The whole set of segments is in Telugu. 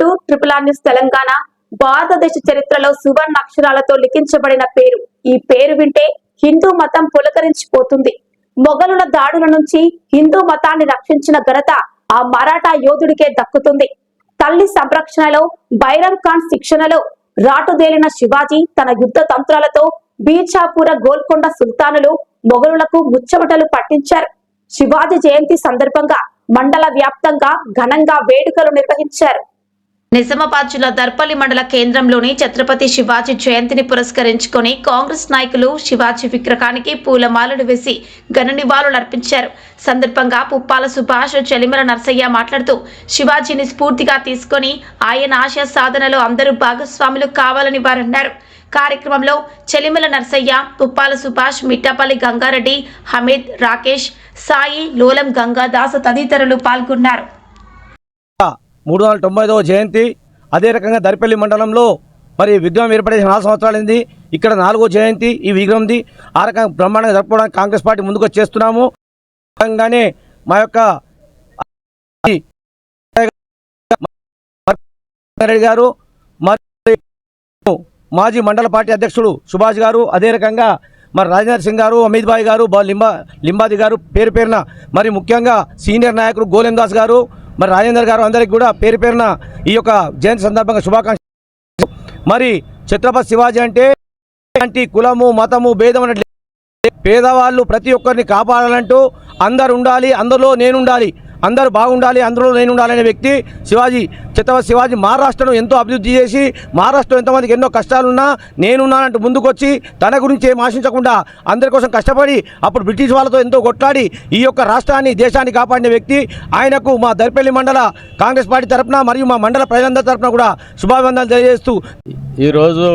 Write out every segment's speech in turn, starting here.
To triple R news Telangana భారతదేశ చరిత్రలో సువర్ణ అక్షరాలతో లిఖించబడిన పేరు. ఈ పేరు వింటే హిందూ మతం పులకరించిపోతుంది. మొఘలుల దాడుల నుంచి హిందూ మతాన్ని రక్షించిన ఘనత ఆ మరాఠా యోధుడికే దక్కుతుంది. తల్లి సంరక్షణలో బైరం ఖాన్ శిక్షణలో రాటుదేలిన శివాజీ తన యుద్ధ తంత్రాలతో బీర్చాపుర గోల్కొండ సుల్తానులు మొఘలులకు ముచ్చమటలు పట్టించారు. శివాజీ జయంతి సందర్భంగా మండల వ్యాప్తంగా ఘనంగా వేడుకలు నిర్వహించారు. నిజామాబాద్ జిల్లా దర్పల్లి మండల కేంద్రంలోని ఛత్రపతి శివాజీ జయంతిని పురస్కరించుకొని కాంగ్రెస్ నాయకులు శివాజీ విగ్రహానికి పూలమాలలు వేసి ఘన నివాళులు అర్పించారు. సందర్భంగా పుప్పాల సుభాష్ చెలిమల నర్సయ్య మాట్లాడుతూ శివాజీని స్ఫూర్తిగా తీసుకొని ఆయన ఆశయ సాధనలో అందరూ భాగస్వాములు కావాలని వారన్నారు. కార్యక్రమంలో చెలిమల నర్సయ్య పుప్పాల సుభాష్ మిట్టపల్లి గంగారెడ్డి హమీద్ రాకేష్ సాయి లోలం గంగాదాస్ తదితరులు పాల్గొన్నారు. మూడు వందల తొంభైదవ జయంతి. అదే రకంగా దరిపల్లి మండలంలో మరి విగ్రహం ఏర్పడేసి నాలుగు సంవత్సరాలైంది ఇక్కడ నాలుగో జయంతి ఈ విగ్రహంది. ఆ రకంగా బ్రహ్మాండంగా జరుపుకోవడానికి కాంగ్రెస్ పార్టీ ముందుకు వచ్చేస్తున్నాము మా యొక్క రెడ్డి గారు మాజీ మండల పార్టీ అధ్యక్షుడు సుభాష్ గారు అదే రకంగా మరి రాజేంద్ర సింగ్ గారు అమిత్ భాయ్ గారు లింబా లింబాది గారు పేరు పేరున మరి ముఖ్యంగా సీనియర్ నాయకుడు గోలెందాస్ గారు మరి రాజేందర్ గారు అందరికీ కూడా పేరు పేరున ఈ యొక్క జయంతి సందర్భంగా శుభాకాంక్షలు. మరి ఛత్రపతి శివాజీ అంటే అంటే కులము మతము భేదం అన్నట్లు. పేదవాళ్ళు ప్రతి ఒక్కరిని కాపాడాలంటూ అందరు ఉండాలి అందులో నేను ఉండాలి. అందరూ బాగుండాలి అందరూ నేను ఉండాలనే వ్యక్తి శివాజీ చిత్తవ శివాజీ మహారాష్ట్రను ఎంతో అభివృద్ధి చేసి మహారాష్ట్రం ఎంతమందికి ఎన్నో కష్టాలున్నా నేనున్నానంటూ ముందుకొచ్చి తన గురించి ఏం ఆశించకుండా అందరి కోసం కష్టపడి అప్పుడు బ్రిటిష్ వాళ్ళతో ఎంతో కొట్లాడి ఈ యొక్క రాష్ట్రాన్ని దేశాన్ని కాపాడిన వ్యక్తి ఆయనకు మా దర్పల్లి మండల కాంగ్రెస్ పార్టీ తరఫున మరియు మా మండల ప్రజలందరి తరపున కూడా శుభాభివందనలు తెలియజేస్తూ. ఈరోజు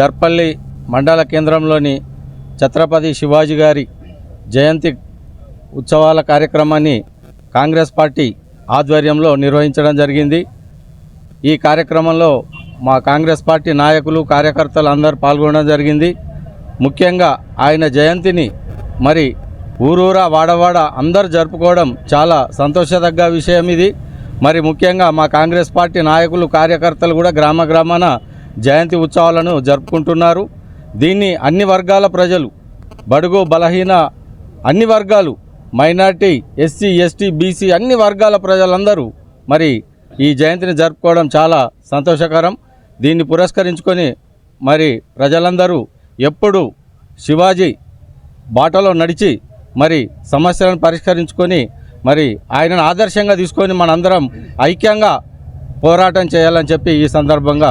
దర్పల్లి మండల కేంద్రంలోని ఛత్రపతి శివాజీ గారి జయంతి ఉత్సవాల కార్యక్రమాన్ని కాంగ్రెస్ పార్టీ ఆధ్వర్యంలో నిర్వహించడం జరిగింది. ఈ కార్యక్రమంలో మా కాంగ్రెస్ పార్టీ నాయకులు కార్యకర్తలు అందరూ పాల్గొనడం జరిగింది. ముఖ్యంగా ఆయన జయంతిని మరి ఊరూరా వాడవాడ అందరు జరుపుకోవడం చాలా సంతోషదగ్గ విషయం ఇది. మరి ముఖ్యంగా మా కాంగ్రెస్ పార్టీ నాయకులు కార్యకర్తలు కూడా గ్రామ గ్రామాన జయంతి ఉత్సవాలను జరుపుకుంటున్నారు. దీన్ని అన్ని వర్గాల ప్రజలు బడుగు బలహీన అన్ని వర్గాలు మైనార్టీ ఎస్సీ ఎస్టీ బీసీ అన్ని వర్గాల ప్రజలందరూ మరి ఈ జయంతిని జరుపుకోవడం చాలా సంతోషకరం. దీన్ని పురస్కరించుకొని మరి ప్రజలందరూ ఎప్పుడు శివాజీ బాటలో నడిచి మరి సమస్యలను పరిష్కరించుకొని మరి ఆయనను ఆదర్శంగా తీసుకొని మనందరం ఐక్యంగా పోరాటం చేయాలని చెప్పి ఈ సందర్భంగా